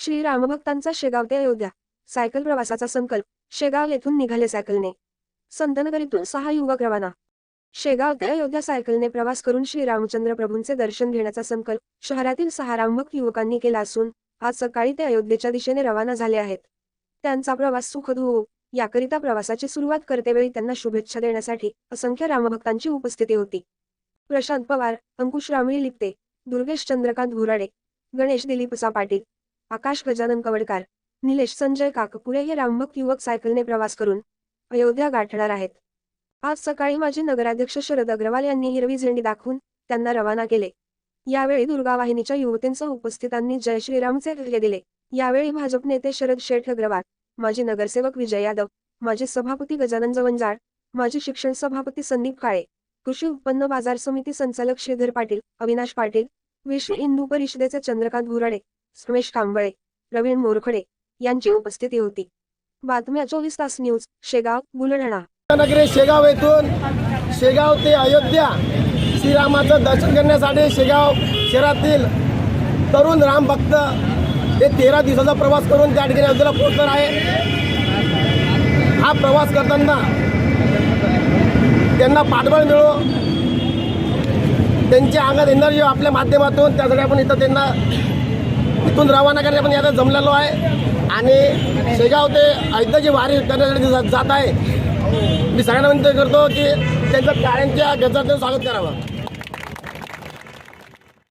श्री रामभक्तांचा शेगाव ते अयोध्या. सायकल प्रवासाचा संकल्प. शेगाव येथून निघाले सायकलने. संतनगरीतून सहा युवक रवाना. शेगाव ते अयोध्या सायकलने प्रवास करून श्री रामचंद्र प्रभूंचे दर्शन घेण्याचा संकल्प शहरातील सहा रामभक्त युवकांनी केला असून आज सकाळी ते अयोध्येच्या दिशेने रवाना झाले आहेत. त्यांचा प्रवास सुखद होवो याकरिता प्रवासाची सुरुवात करतेवेळी त्यांना शुभेच्छा देण्यासाठी असंख्य रामभक्तांची उपस्थिती होती. प्रशांत पवार अंकुश रामळी लिप्ते दुर्गेश चंद्रकांत घुराडे गणेश दिलीपसा पाटील आकाश गजानन कवडकार निलेश संजय काकपुरे हे रामभक्त युवक सायकलने प्रवास करून अयोध्या गाठणार आहेत. आज सकाळी माजी नगराध्यक्ष शरद अग्रवाल यांनी हिरवी झेंडी दाखवून त्यांना रवाना केले. यावेळी दुर्गा वाहिनीच्या युवतींसह उपस्थितांनी जय श्रीरामचे धैर्य दिले. यावेळी भाजप नेते शरद शेठ अग्रवाल माजी नगरसेवक विजय यादव माजी सभापती गजानन जवंजाळ माजी शिक्षण सभापती संदीप काळे कृषी उत्पन्न बाजार समिती संचालक श्रीधर पाटील अविनाश पाटील विश्व हिंदू परिषदेचे चंद्रकांत भुराडे सुमेश कांबळे प्रवीण मोरखडे यांची उपस्थिती होती. बातम्या चोवीस तास न्यूज शेगाव बुलढाणा. नगरी शेगाव येथून शेगाव ते अयोध्या श्रीरामाचं दर्शन करण्यासाठी शेगाव शहरातील तरुण राम भक्त हे तेरा दिवसाचा प्रवास करून त्या ठिकाणी अयोध्येला पोहोचणार आहे. हा प्रवास करताना त्यांना पाठबळ मिळो त्यांच्या अंगात येणार आपल्या माध्यमातून त्यासाठी आपण इथं त्यांना इथून रवाना करण्यासाठी आपण यात जमलेलो आहे. आणि शेगाव ते अयोध्याची वारी करण्यासाठी जात आहे. मी सगळ्यांना विनंती करतो की त्यांच्या टाळ्यांच्या गजरात स्वागत करावं.